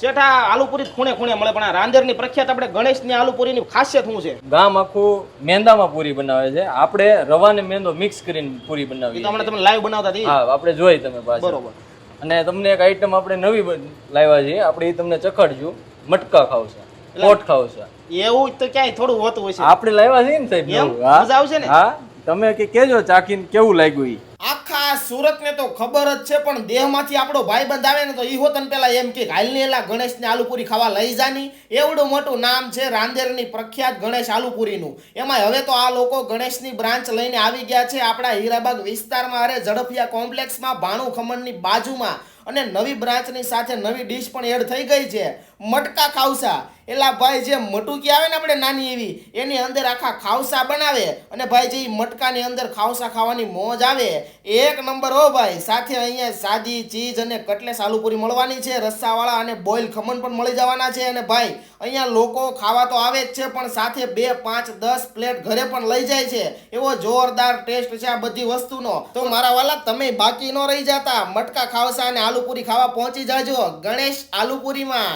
શેઠ આલુપુરી ખૂણે ખૂણે મળે પણ આ રાંદેરની પ્રખ્યાત આપણે ગણેશની આલુપુરીની ખાસિયત શું છે? ગામ આખું મેંદામાં પૂરી બનાવે છે. આપણે રવા ને મેંદો મિક્સ કરીને પૂરી બનાવી તો હમણાં તમે લાઈવ બનાવતા હતી હા આપણે જોઈ તમે પાછળ બરોબર. અને તમને એક આઈટમ આપણે નવી લાવ્યા છીએ. આપણે તમને ચખાડશું. મટકા ખાવ છે પોટ ખાવશે. એવું તો ક્યાંય થોડું હોતું હોય છે આપણે લાવ્યા છીએ ને સાહેબ? મજા આવશે ને? હા? તમે કે કેજો ચાખીને કેવું લાગ્યું ઈ સુરતને તો ખબર જ છે, પણ દેહમાંથી આપણો ભાઈબંધ આવે ને તો ઈ હોતન પેલા એમ કે હાલની એલા ગણેશને આલુપુરી ખાવા લઈ જાની. એવડું મોટું નામ છે રાંદેરની પ્રખ્યાત ગણેશ આલુપુરીનું. એમાં હવે તો આ લોકો ગણેશની બ્રાન્ચ લઈને આવી ગયા છે આપણા હીરાબાગ વિસ્તારમાં, અરે ઝડપિયા કોમ્પ્લેક્સમાં, ભાણું ખમણની બાજુમાં. અને નવી બ્રાન્ચની સાથે નવી ડીશ પણ એડ થઈ ગઈ છે. મટકા ખાવસા. એલા ભાઈ જે મટુકી આવે ને આપણે નાની એવી, એની અંદર આખા ખાવસા બનાવે. અને ભાઈ જે મટકાની અંદર ખાવસા ખાવાની મોજ આવે. એક નંબર હો ભાઈ. સાથે અહીંયા સાદી ચીઝ અને કટલેસ આલુપુરી મળવાની છે. રસ્સાવાળા અને બોઇલ ખમણ પણ મળી જવાના છે. અને ભાઈ અહીંયા લોકો ખાવા તો આવે જ છે, પણ સાથે બે, પાંચ, દસ પ્લેટ ઘરે પણ લઈ જાય છે. એવો જોરદાર ટેસ્ટ છે આ બધી વસ્તુનો. તો મારા વાલા, તમે બાકી ન રહી જતા. મટકા ખાવસા અને આલુપુરી ખાવા પહોંચી જાજો. ગણેશ આલુપુરીમાં.